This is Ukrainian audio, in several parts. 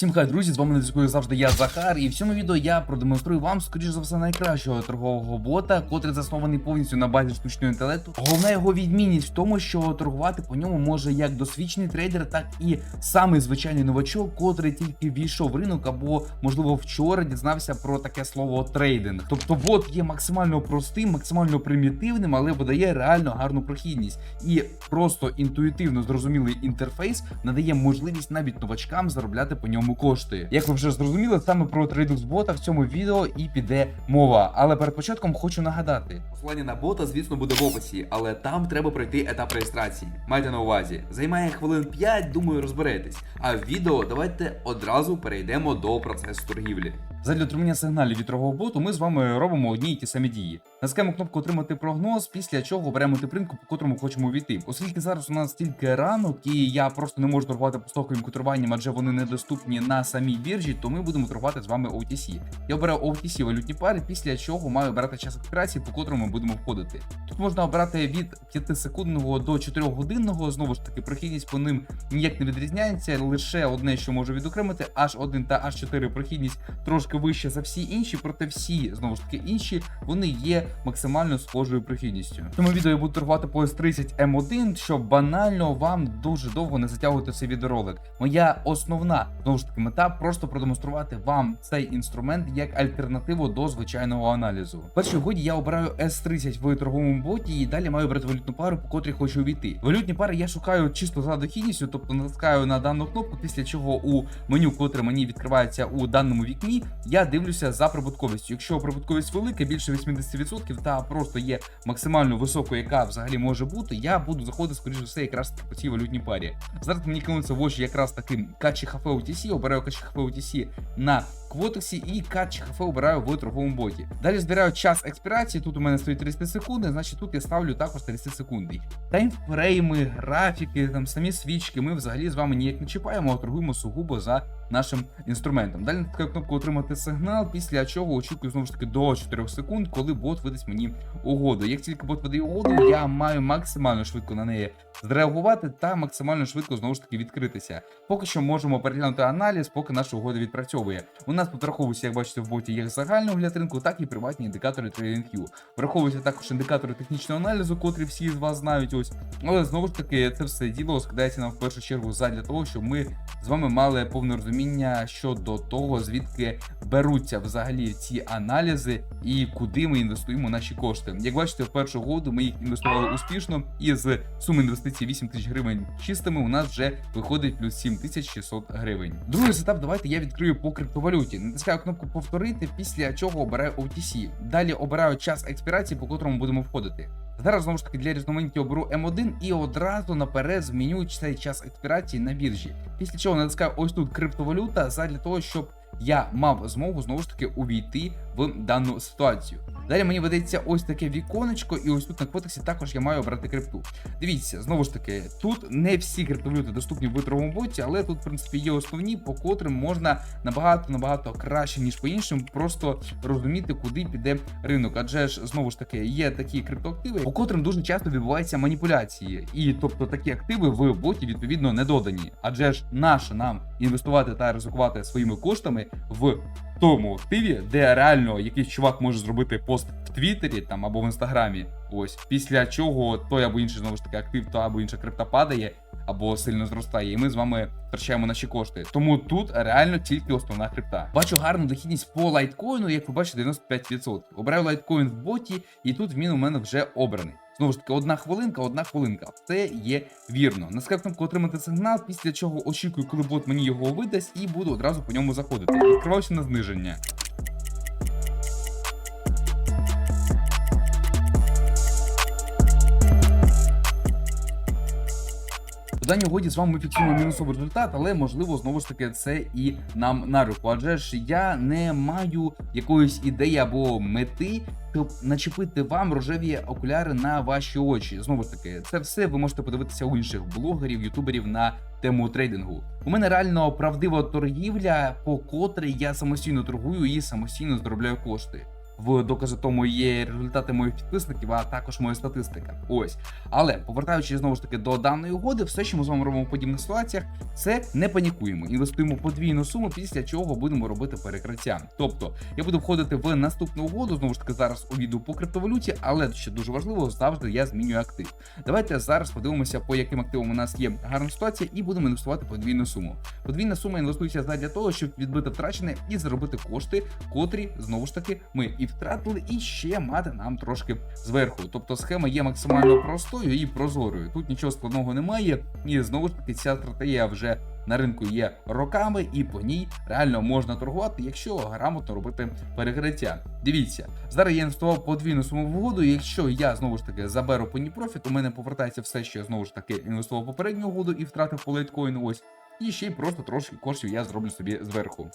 Всім хай, друзі, з вами на зв'язку завжди я Захар, і в цьому відео я продемонструю вам, скоріш за все, найкращого торгового бота, котрий заснований повністю на базі штучного інтелекту. Головна його відмінність в тому, що торгувати по ньому може як досвідчений трейдер, так і самий звичайний новачок, котрий тільки війшов в ринок або, можливо, вчора дізнався про таке слово трейдинг. Тобто бот є максимально простим, максимально примітивним, але видає реально гарну прохідність. І просто інтуїтивно зрозумілий інтерфейс надає можливість навіть новачкам заробляти по ньому кошти. Як ви вже зрозуміли, саме про трейдинг бота в цьому відео і піде мова. Але перед початком хочу нагадати. Посилання на бота, звісно, буде в описі, але там треба пройти етап реєстрації. Майте на увазі, займає хвилин 5, думаю, розберетесь. А в відео давайте одразу перейдемо до процесу торгівлі. Задля отримання сигналів від торгового боту ми з вами робимо одні й ті самі дії. Натискаємо кнопку отримати прогноз, після чого беремо тип ринку, по котрому хочемо увійти. Оскільки зараз у нас тільки ранок, і я просто не можу торгувати по стоковим котируванням, адже вони недоступні на самій біржі, то ми будемо торгувати з вами OTC. Я обираю OTC валютні пари, після чого маю обирати час експірації, по котрому ми будемо входити. Тут можна обирати від 5 секундного до 4 годинного. Знову ж таки, прохідність по ним ніяк не відрізняється. Лише одне, що можу відокремити, H1 та H4 прохідність трошки вища за всі інші, проте всі знову ж таки інші вони є максимально схожою прохідністю. В цьому відео я буду торгувати по S30 M1, щоб банально вам дуже довго не затягувати цей відеоролик. Моя основна знову ж таки мета просто продемонструвати вам цей інструмент як альтернативу до звичайного аналізу. В першій годі я обираю S30 в торговому боті і далі маю брати валютну пару, по котрій хочу увійти. Валютні пари я шукаю чисто за дохідністю, тобто натискаю на дану кнопку, після чого у меню, котре мені відкривається у даному вікні, я дивлюся за прибутковістю. Якщо прибутковість велика, більше 80% та просто є максимально високою, яка взагалі може бути, я буду заходити скоріш за все якраз по цій валютній парі. Зараз мені кинуться в очі якраз таким хафе OTC, обираю хафе OTC на квотексі і качі хафе обираю в торговому боті. Далі збираю час експірації. Тут у мене стоїть 30 секунд, значить тут я ставлю також 30 секунд. Таймфрейми, графіки, там самі свічки. Ми взагалі з вами ніяк не чіпаємо, а торгуємо сугубо за нашим інструментом. Далі натискаю кнопку отримати сигнал, після чого очікую знову ж таки до 4 секунд, коли бот видасть мені угоду. Як тільки бот видає угоду, я маю максимально швидко на неї зреагувати та максимально швидко знову ж таки відкритися. Поки що можемо переглянути аналіз, поки наша угода відпрацьовує. У нас тут як бачите, в боті як загальний огляд ринку, так і приватні індикатори TradingView. Враховуються також індикатори технічного аналізу, котрі всі з вас знають. Ось, але знову ж таки, це все діло складається нам в першу чергу задля того, щоб ми з вами мали повне розуміння щодо того, звідки беруться взагалі ці аналізи і куди ми інвестуємо наші кошти. Як бачите, в першу году ми їх інвестували успішно, і з суми інвестицій 8 тисяч гривень чистими у нас вже виходить плюс 7600 гривень. Другий сетап, давайте я відкрию по криптовалюті. Натискаю кнопку повторити, після чого обираю OTC. Далі обираю час експірації, по котрому будемо входити. Зараз знову ж таки для різноманіття оберу М1 і одразу наперед зміню цей час експірації на біржі. Після чого натискаю ось тут криптовалюта задля того, щоб я мав змогу знову ж таки увійти в дану ситуацію. Далі мені видається ось таке віконечко, і ось тут на квотексі також я маю обрати крипту. Дивіться, знову ж таки, тут не всі криптовалюти доступні в витровому боті, але тут, в принципі, є основні, по котрим можна набагато набагато краще, ніж по іншим, просто розуміти, куди піде ринок. Адже ж знову ж таки є такі криптоактиви, по котрим дуже часто відбуваються маніпуляції, і тобто такі активи в боті відповідно не додані. Адже ж наше нам інвестувати та ризикувати своїми коштами в тому активі, де реально якийсь чувак може зробити пост в Твіттері там або в інстаграмі. Ось після чого той або інший знову ж таки актив, то або інша крипта падає, або сильно зростає, і ми з вами втрачаємо наші кошти. Тому тут реально тільки основна крипта. Бачу гарну дохідність по лайткоїну, як ви бачите, 95%. Обираю лайткоін в боті, і тут він у мене вже обраний. Знову ж таки, одна хвилинка, одна хвилинка. Це є вірно. Наскільки кнопку отримати сигнал, після чого очікую, коли бот мені його видасть, і буду одразу по ньому заходити. Відкриваюся на зниження. Даній угоді з вами ми фіксуємо мінусовий результат, але можливо знову ж таки це і нам на руку. Адже ж я не маю якоїсь ідеї або мети, щоб начепити вам рожеві окуляри на ваші очі. Знову ж таки, це все ви можете подивитися у інших блогерів, ютуберів на тему трейдингу. У мене реально правдива торгівля, по котрій я самостійно торгую і самостійно заробляю кошти. В докази тому є результати моїх підписників, а також моя статистика. Ось. Але повертаючись знову ж таки до даної угоди, все, що ми з вами робимо в подібних ситуаціях, це не панікуємо. Інвестуємо подвійну суму, після чого будемо робити перекриття. Тобто я буду входити в наступну угоду, знову ж таки, зараз у по криптовалюті, але що дуже важливо, завжди я змінюю актив. Давайте зараз подивимося, по яким активам у нас є гарна ситуація, і будемо інвестувати подвійну суму. Подвійна сума інвестується задля того, щоб відбити втрачене і заробити кошти, котрі знову ж таки ми і втратили, і ще мати нам трошки зверху. Тобто схема є максимально простою і прозорою. Тут нічого складного немає, і знову ж таки ця стратегія вже. На ринку є роками, і по ній реально можна торгувати, якщо грамотно робити перекриття. Дивіться, зараз я інвестував подвійну суму в угоду. Якщо я знову ж таки заберу по ній профіт, у мене повертається все, що я знову ж таки інвестував попередню угоду і втратив по лейткоїну. Ось і ще й просто трошки коштів я зроблю собі зверху.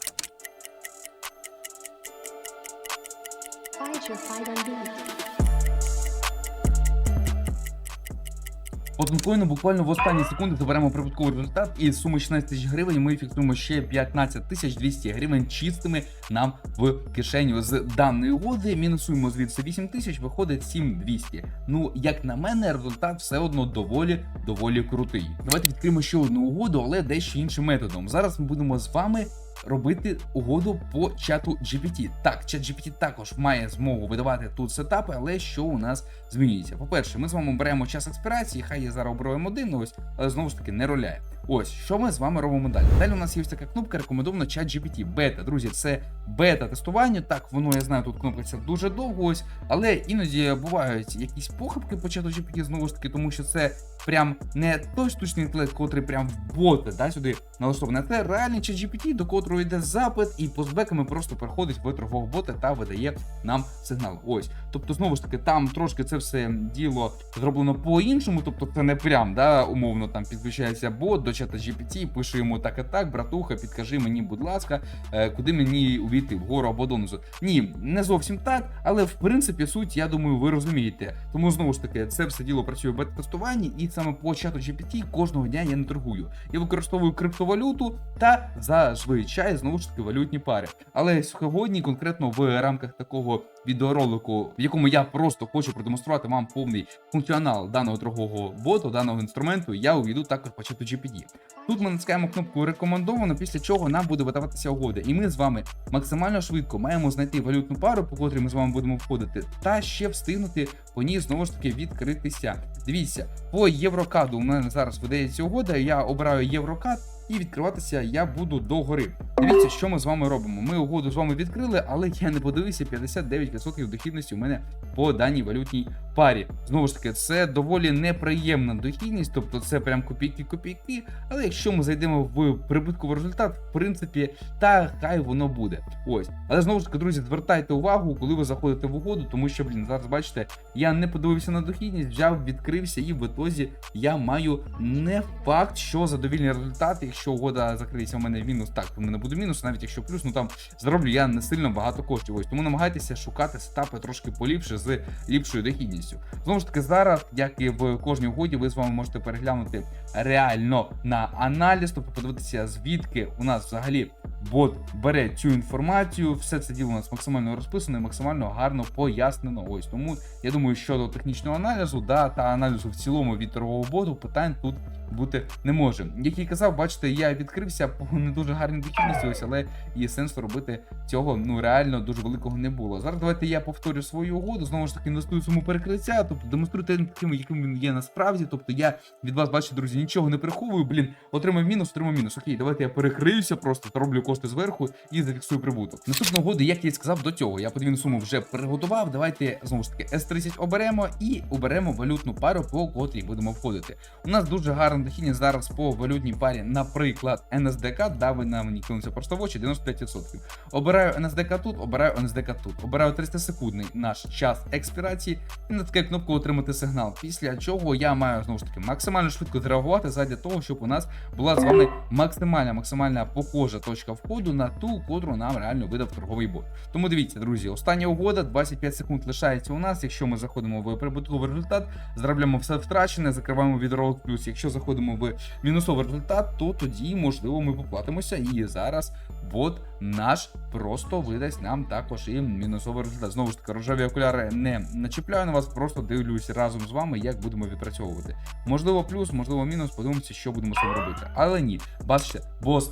Тонкоїну буквально в останні секунди заберемо прибутковий результат і з суми 16 тисяч гривень ми фіксуємо ще 15 тисяч 200 гривень чистими нам в кишеню з даної угоди. Мінусуємо звідси 8 тисяч, виходить 7200. Ну, як на мене, результат все одно доволі доволі крутий. Давайте відкриємо ще одну угоду, але дещо іншим методом. Зараз ми будемо з вами. Робити угоду по чату GPT. Так, чат GPT також має змогу видавати тут сетапи, але що у нас змінюється? По-перше, ми з вами беремо час експірації, хай я зараз оберемо один, ось, але знову ж таки не роляє. Ось що ми з вами робимо далі. Далі у нас є така кнопка рекомендована чат GPT. Бета, друзі, це бета-тестування. Так, воно я знаю, тут кнопка ця дуже довго ось, але іноді бувають якісь похибки по чату GPT, знову ж таки, тому що це прям не той штучний інтелект, котрий прям в боти да, сюди налаштований, а це реальний GPT, до котрого йде запит, і постбеками просто переходить в торгового бота та видає нам сигнал. Ось. Тобто, знову ж таки, там трошки це все діло зроблено по-іншому, тобто це не прям да, умовно там підключається бот до чата GPT, пише йому так і так, братуха, підкажи мені, будь ласка, е, куди мені увійти, вгору або донизу. Ні, не зовсім так, але в принципі суть, я думаю, ви розумієте. Тому знову ж таки, це все діло працює в бета-тестуванні, і саме по чату GPT кожного дня я не торгую. Я використовую криптовалюту та зазвичай знову ж таки валютні пари. Але сьогодні, конкретно в рамках такого відеоролику, в якому я просто хочу продемонструвати вам повний функціонал даного торгового боту, даного інструменту, я увійду також по чату GPT. Тут ми натискаємо кнопку рекомендовано, після чого нам буде видаватися угода. І ми з вами максимально швидко маємо знайти валютну пару, по котрій ми з вами будемо входити, та ще встигнути по ній знову ж таки відкритися. Дивіться, по єврокаду у мене зараз видається угода. Я обираю єврокад. І відкриватися я буду догори. Дивіться, що ми з вами робимо. Ми угоду з вами відкрили, але я не подивився 59% дохідності у мене по даній валютній парі. Знову ж таки, це доволі неприємна дохідність, тобто це прям копійки-копійки. Але якщо ми зайдемо в прибутковий результат, в принципі, та хай воно буде. Ось. Але знову ж таки, друзі, звертайте увагу, коли ви заходите в угоду, тому що, блін, зараз бачите, я не подивився на дохідність, взяв, відкрився, і в ітозі я маю не факт, що задовільний результат. Якщо угода закриється у мене мінус, так у мене буде мінус, навіть якщо плюс, ну там зароблю я не сильно багато коштів. Ось тому намагайтеся шукати сетапи трошки поліпше з ліпшою дохідністю. Знову ж таки, зараз, як і в кожній угоді, ви з вами можете переглянути реально на аналіз, тобто подивитися, звідки у нас взагалі бот бере цю інформацію. Все це діло у нас максимально розписано і максимально гарно пояснено. Ось тому я думаю, щодо технічного аналізу, да, та аналізу в цілому від торгового боту питань тут бути не може. Як я казав, бачите, я відкрився по не дуже гарній дохідності, ось, але і сенсу робити цього ну реально дуже великого не було. Зараз давайте я повторю свою угоду, знову ж таки інвестую суму перекриття, тобто демонструю те, таким, яким він є насправді. Тобто я від вас бачите, друзі, нічого не приховую. Блін, отримав мінус, отримав мінус. Окей, давайте я перекриюся, просто зароблю кошти зверху і зафіксую прибуток. Наступна угода, як я і сказав до цього, я подвійну суму вже приготував. Давайте знову ж таки S30 оберемо і оберемо валютну пару, по котрій будемо входити. У нас дуже гарна дохідність зараз по валютній парі, наприклад, NSDK, да, ви нам не просто в очі, 95%. Обираю NSDK тут, обираю NSDK тут. Обираю 300 секундний наш час експірації і натискаю кнопку отримати сигнал. Після чого я маю знову ж таки максимально швидко зреагувати задля того, щоб у нас була з вами максимальна максимальна похожа точка входу. на ту, котру нам реально видав торговий бот. Тому дивіться, друзі, остання угода, 25 секунд лишається у нас. Якщо ми заходимо в прибутковий результат, заробляємо все втрачене, закриваємо відролик плюс. Якщо заходимо в мінусовий результат, то тоді можливо ми поплатимося. І зараз бот наш просто видасть нам також і мінусовий результат. Знову ж таки, рожеві окуляри не начіпляю на вас, просто дивлюсь разом з вами, як будемо відпрацьовувати. Можливо, плюс, можливо, мінус. Подивимося, що будемо з цим робити. Але ні, бачите, бос.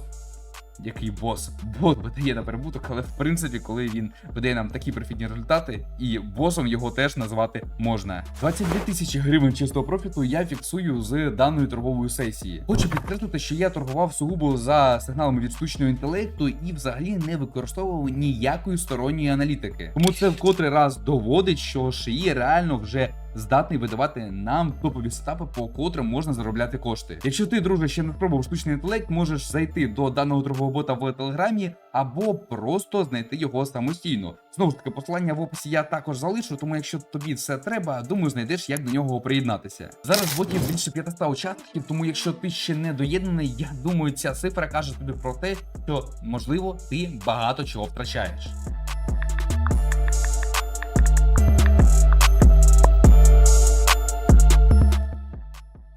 Який бос? Бот видає на прибуток, але в принципі, коли він видає нам такі профітні результати, і босом його теж назвати можна. 22 тисячі гривень чистого профіту я фіксую з даної торгової сесії. Хочу підкреслити, що я торгував сугубо за сигналами від штучного інтелекту і взагалі не використовував ніякої сторонньої аналітики. Тому це в котрий раз доводить, що шиї реально вже здатний видавати нам топові сетапи, по котрим можна заробляти кошти. Якщо ти, друже, ще не спробував штучний інтелект, можеш зайти до даного торгового бота в телеграмі або просто знайти його самостійно. Знову ж таки, посилання в описі я також залишу, тому якщо тобі все треба, думаю, знайдеш, як до нього приєднатися. Зараз в боті більше 500 учасників, тому якщо ти ще не доєднаний, я думаю, ця цифра каже тобі про те, що можливо ти багато чого втрачаєш.